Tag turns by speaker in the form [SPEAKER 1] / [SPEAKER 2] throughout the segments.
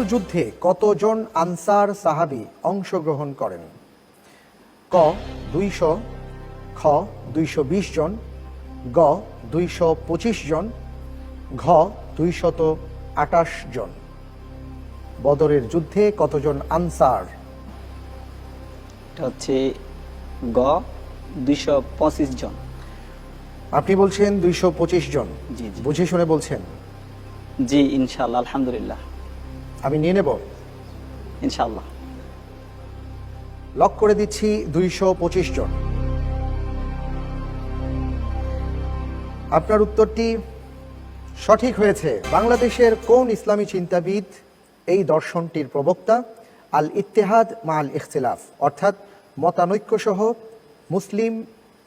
[SPEAKER 1] যুদ্ধে কতজন আনসার সাহাবি অংশগ্রহণ করেন? ক দুইশো খ দুইশো বিশ জন গ দুইশো পঁচিশ জন ঘ দুইশত আটাশ জন। বদরের যুদ্ধে কতজন আনসার?
[SPEAKER 2] হচ্ছে গ দুইশো পঁচিশ জন।
[SPEAKER 1] আপনি বলছেন দুইশো পঁচিশ জন।
[SPEAKER 2] জি, জি।
[SPEAKER 1] বুঝে শুনে বলছেন।
[SPEAKER 2] জি ইনশাল্লাহ আলহামদুলিল্লাহ।
[SPEAKER 1] আমি নিয়ে নেব।
[SPEAKER 2] ইনশাল্লাহ
[SPEAKER 1] লক করে দিচ্ছি দুইশো পঁচিশ জন। আপনার উত্তরটি সঠিক হয়েছে। বাংলাদেশের কোন ইসলামী চিন্তাবিদ এই দর্শনটির প্রবক্তা? আল ইত্তেহাদ মা আল ইখতিলাফ অর্থাৎ মতানৈক্য সহ মুসলিম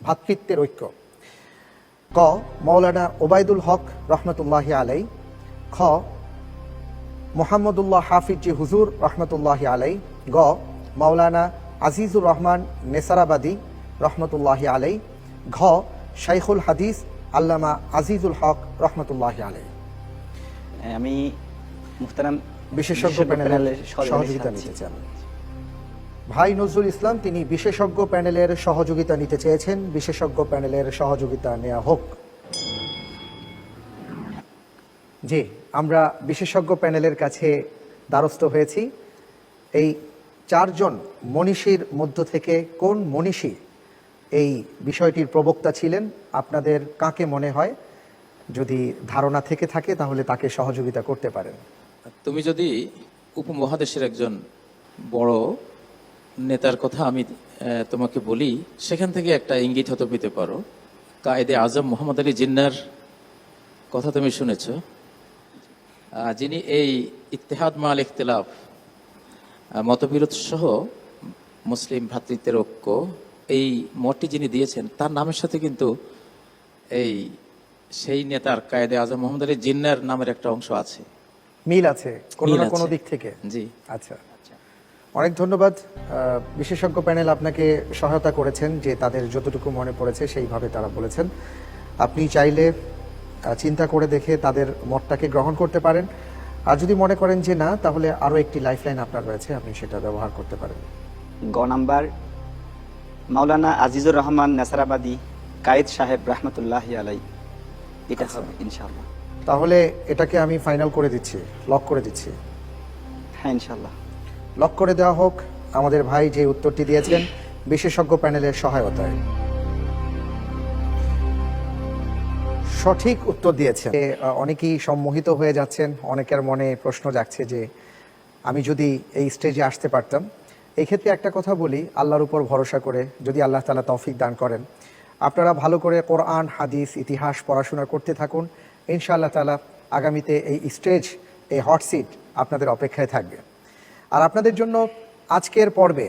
[SPEAKER 1] ভাতৃত্বের ঐক্য। ক মৌলানা ওবায়দুল হক রহমতুল্লাহি আলাই খ মোহাম্মদুল্লাহ হাফিজি হুজুর রহমতুল্লাহ আলাই গ মাওলানা আজিজুর রহমান নেসারাবাদী রহমতুল্লাহ আলাই ঘ শাইখুল হাদিস আল্লামা আজিজুল হক রহমতুল্লাহ আলাই।
[SPEAKER 2] আমি মুহতারাম
[SPEAKER 1] বিশেষজ্ঞ প্যানেলের সহযোগিতা নিতে চান ভাই নজরুল ইসলাম তিনি বিশেষজ্ঞ প্যানেলের সহযোগিতা নিতে চেয়েছেন। বিশেষজ্ঞ প্যানেলের সহযোগিতা নেওয়া হোক। জি। আমরা বিশেষজ্ঞ প্যানেলের কাছে দ্বারস্থ হয়েছি। এই চারজন মনীষীর মধ্য থেকে কোন মনীষী এই বিষয়টির প্রবক্তা ছিলেন, আপনাদের কাকে মনে হয়? যদি ধারণা থেকে থাকে, তাহলে তাকে সহযোগিতা করতে পারেন।
[SPEAKER 3] তুমি যদি উপমহাদেশের একজন বড় নেতার কথা আমি তোমাকে বলি, সেখান থেকে একটা ইঙ্গিত হতে পেতে পারো। কায়েদে আজম মোহাম্মদ আলী জিন্নার কথা তুমি শুনেছ। যিনি এই ইত্তেহাদ মাল ইখতিলাফ মতবিরোধ সহ মুসলিম ভ্রাতৃত্বের ঐক্য এই মতটি যিনি দিয়েছেন তার নামের সাথে কিন্তু এই সেই নেতার কায়েদে আজম মোহাম্মদ আলী জিন্নার নামের একটা অংশ আছে।
[SPEAKER 1] মিল আছে কোনো না কোনো দিক থেকে?
[SPEAKER 3] জি।
[SPEAKER 1] আচ্ছা। অনেক ধন্যবাদ। বিশেষজ্ঞ প্যানেল আপনাকে সহায়তা করেছেন যে তাদের যতটুকু মনে পড়েছে সেইভাবে তারা বলেছেন। আপনি চাইলে চিন্তা করে দেখে তাদের মতটাকে গ্রহণ করতে পারেন। আর যদি মনে করেন যে না তাহলে আরও একটি লাইফলাইন আপনার রয়েছে আপনি সেটা ব্যবহার করতে পারেন।
[SPEAKER 2] গ নাম্বার মাওলানা আজিজুর রহমান নেসারাবাদী কায়েদ সাহেব রহমতুল্লাহ আলাই এটা হবে ইনশাল্লাহ
[SPEAKER 1] তাহলে এটাকে আমি ফাইনাল করে দিচ্ছি লক করে দিচ্ছি।
[SPEAKER 2] হ্যাঁ ইনশাল্লাহ
[SPEAKER 1] লক করে দেওয়া হোক আমাদের ভাই যে উত্তরটি দিয়েছেন বিশেষজ্ঞ প্যানেলের সহায়তায়। সঠিক উত্তর দিয়েছেন। অনেকেই সম্মোহিত হয়ে যাচ্ছেন। অনেকের মনে প্রশ্ন জাগছে যে, আমি যদি এই স্টেজে আসতে পারতাম এই ক্ষেত্রে একটা কথা বলি, আল্লাহর উপর ভরসা করে যদি আল্লাহ তালা তৌফিক দান করেন। আপনারা ভালো করে কোরআন, হাদিস, ইতিহাস পড়াশোনা করতে থাকুন। ইনশাআল্লাহ তালা আগামীতে এই স্টেজ এই হট সিট আপনাদের অপেক্ষায় থাকবে। আর আপনাদের জন্য আজকের পর্বে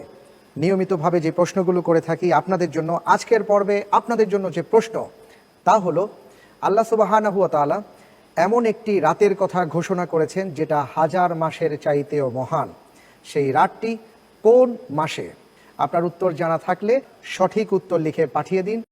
[SPEAKER 1] নিয়মিতভাবে যে প্রশ্নগুলো করে থাকি, আপনাদের জন্য আজকের পর্বে আপনাদের জন্য যে প্রশ্ন, তা হলো আল্লাহ হুয়া তালা এমন একটি রাতের কথা ঘোষণা করেছেন যেটা হাজার মাসের চাইতেও মহান। সেই রাতটি কোন মাসে? আপনার উত্তর জানা থাকলে সঠিক উত্তর লিখে পাঠিয়ে দিন।